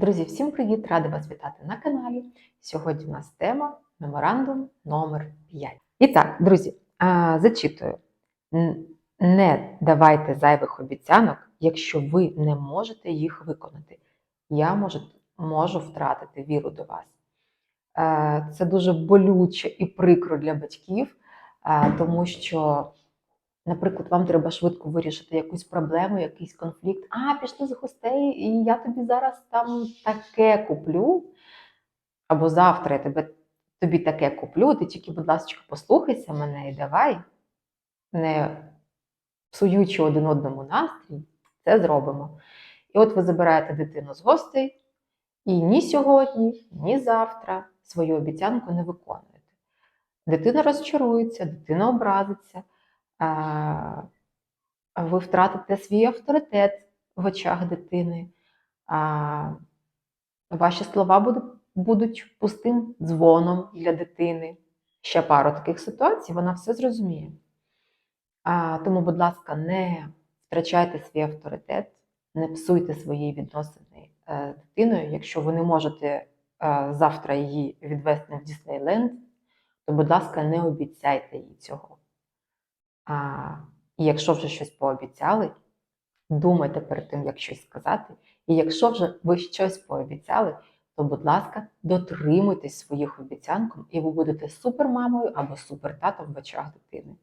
Друзі, всім привіт! Рада вас вітати на каналі. Сьогодні у нас тема меморандум номер 5. І так, друзі, зачитую: не давайте зайвих обіцянок, якщо ви не можете їх виконати. Я можу, можу втратити віру до вас. Це дуже болюче і прикро для батьків, тому що, наприклад, вам треба швидко вирішити якусь проблему, якийсь конфлікт. А, пішли з гостей, і я тобі зараз там таке куплю. Або завтра я тебе, тобі таке куплю, ти тільки, будь ласка, послухайся мене і давай, не псуючи один одному настрій, це зробимо. І от ви забираєте дитину з гостей, і ні сьогодні, ні завтра свою обіцянку не виконуєте. Дитина розчарується, дитина образиться, ви втратите свій авторитет в очах дитини, ваші слова будуть, пустим дзвоном для дитини. Ще пару таких ситуацій, вона все зрозуміє. Тому, будь ласка, не втрачайте свій авторитет, не псуйте свої відносини е, з дитиною. Якщо ви не можете е, завтра її відвести в Діснейленд, то, будь ласка, не обіцяйте їй цього. А, і якщо вже щось пообіцяли, думайте перед тим, як щось сказати. І якщо вже ви щось пообіцяли, то, будь ласка, дотримуйтесь своїх обіцянок, і ви будете супермамою або супертатом в очах дитини.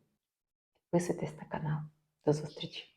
Підписуйтесь на канал. До зустрічі!